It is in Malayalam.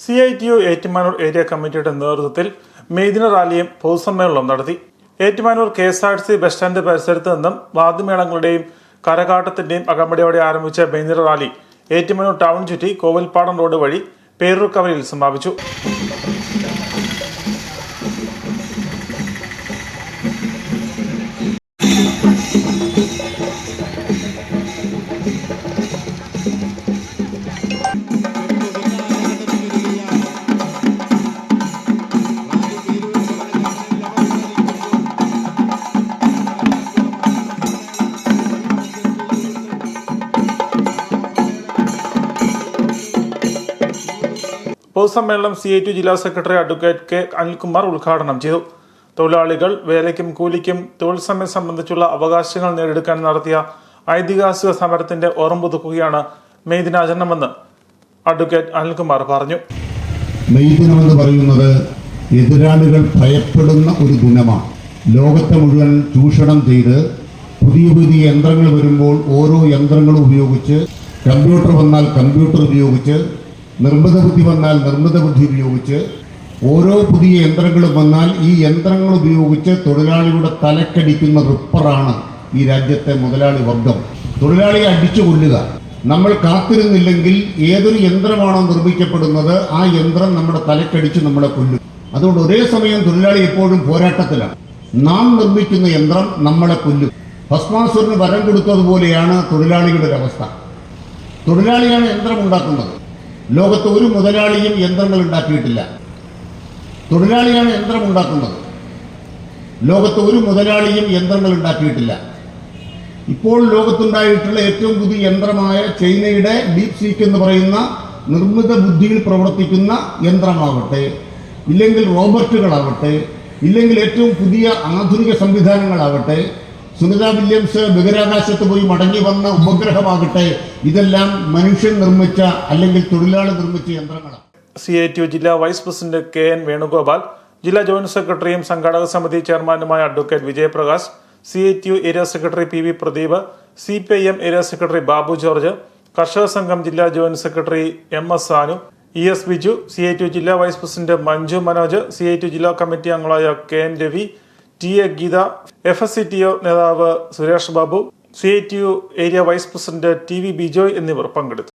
C I T U Ettumanoor area കമ്മിറ്റിയുടെ നേതൃത്വത്തിൽ മെയ്ദിന റാലിയും പൊതുസമ്മേളനവും നടത്തി. Ettumanoor K S R C bus stand പരിസരത്ത് നിന്നും വാദ്യമേളങ്ങളുടെയും കരകാട്ടത്തിന്റെയും അകമ്പടിയോടെ ആരംഭിച്ച മെയ്ദിന റാലി ഏറ്റുമാനൂർ ടൗൺ ചുറ്റി കോവിൽപ്പാടം റോഡ് വഴി പേരൂർ കവലയിൽ സമാപിച്ചു. പൊതുസമ്മേളനം സി ഐ ടി ജില്ലാ സെക്രട്ടറി അഡ്വക്കേറ്റ് കെ അനിൽകുമാർ ഉദ്ഘാടനം ചെയ്തു. തൊഴിലാളികൾ വേലയ്ക്കും കൂലിക്കും തൊഴിൽ സമയം സംബന്ധിച്ചുള്ള അവകാശങ്ങൾ നേടിയെടുക്കാൻ നടത്തിയ ഐതിഹാസിക സമരത്തിന്റെ ഓർമ്മ പുതുക്കുകയാണ് മെയ് ദിനാചരണമെന്ന് അഡ്വക്കേറ്റ് അനിൽകുമാർ പറഞ്ഞു. മെയ് ദിനമെന്ന് പറയുന്നത് എതിരാളികൾ ഭയപ്പെടുന്ന ഒരു ദിനമാണ്. ലോകത്തെ മുഴുവൻ ചൂഷണം ചെയ്ത് പുതിയ പുതിയ യന്ത്രങ്ങൾ വരുമ്പോൾ ഓരോ യന്ത്രങ്ങളും ഉപയോഗിച്ച് കമ്പ്യൂട്ടർ വന്നാൽ കമ്പ്യൂട്ടർ ഉപയോഗിച്ച് നിർമ്മിത ബുദ്ധി വന്നാൽ നിർമ്മിത ബുദ്ധി ഉപയോഗിച്ച് ഓരോ പുതിയ യന്ത്രങ്ങളും വന്നാൽ ഈ യന്ത്രങ്ങൾ ഉപയോഗിച്ച് തൊഴിലാളിയുടെ തലക്കടിക്കുന്ന റിപ്പറാണ് ഈ രാജ്യത്തെ മുതലാളി വർഗം. തൊഴിലാളിയെ അടിച്ചു കൊല്ലുക. നമ്മൾ കാത്തിരുന്നില്ലെങ്കിൽ ഏതൊരു യന്ത്രമാണോ നിർമ്മിക്കപ്പെടുന്നത് ആ യന്ത്രം നമ്മുടെ തലക്കടിച്ച് നമ്മളെ കൊല്ലും. അതുകൊണ്ട് ഒരേ സമയം തൊഴിലാളി എപ്പോഴും പോരാട്ടത്തിലാണ്. നാം നിർമ്മിക്കുന്ന യന്ത്രം നമ്മളെ കൊല്ലും. ഭസ്മാസുരന് വരം കൊടുത്തതുപോലെയാണ് തൊഴിലാളികളുടെ ഒരവസ്ഥ തൊഴിലാളിയാണ് യന്ത്രം ഉണ്ടാക്കുന്നത്. ലോകത്ത് ഒരു മുതലാളിയും യന്ത്രങ്ങൾ ഉണ്ടാക്കിയിട്ടില്ല. തൊഴിലാളിയാണ് യന്ത്രം ഉണ്ടാക്കുന്നത്. ലോകത്ത് ഒരു മുതലാളിയും യന്ത്രങ്ങൾ ഉണ്ടാക്കിയിട്ടില്ല. ഇപ്പോൾ ലോകത്തുണ്ടായിട്ടുള്ള ഏറ്റവും പുതിയ യന്ത്രമായ ചൈനയുടെ ഡീപ് സീക്ക് എന്ന് പറയുന്ന നിർമ്മിത ബുദ്ധിയിൽ പ്രവർത്തിക്കുന്ന യന്ത്രമാവട്ടെ ഇല്ലെങ്കിൽ റോബർട്ടുകളാവട്ടെ ഇല്ലെങ്കിൽ ഏറ്റവും പുതിയ ആധുനിക സംവിധാനങ്ങളാവട്ടെ സുനിത വില്യംസ് ബഹിരാകാശത്ത് പോയി മടങ്ങി വന്ന ഉപഗ്രഹമാകട്ടെ. ഇതെല്ലാം മനുഷ്യൻ നിർമ്മിച്ച അല്ലെങ്കിൽ തൊഴിലാളി നിർമ്മിച്ച യന്ത്രങ്ങളാണ്. സി ഐ ടി ജില്ലാ vice president K N Venugopal ജില്ലാ ജോയിന്റ് സെക്രട്ടറിയും സംഘാടക സമിതി ചെയർമാനുമായ advocate Vijayaprakash C I T U area secretary P V Pradeep C P I M area secretary Babu George കർഷക സംഘം ജില്ലാ joint secretary M S Sanu E S Biju C I T ജില്ലാ vice president Manju Manoj C I T ജില്ലാ കമ്മിറ്റി അംഗങ്ങളായ K N Ravi T A Geetha F S C T O നേതാവ് Suresh Babu C I T U area vice president T V Bijoy എന്നിവർ പങ്കെടുത്തു.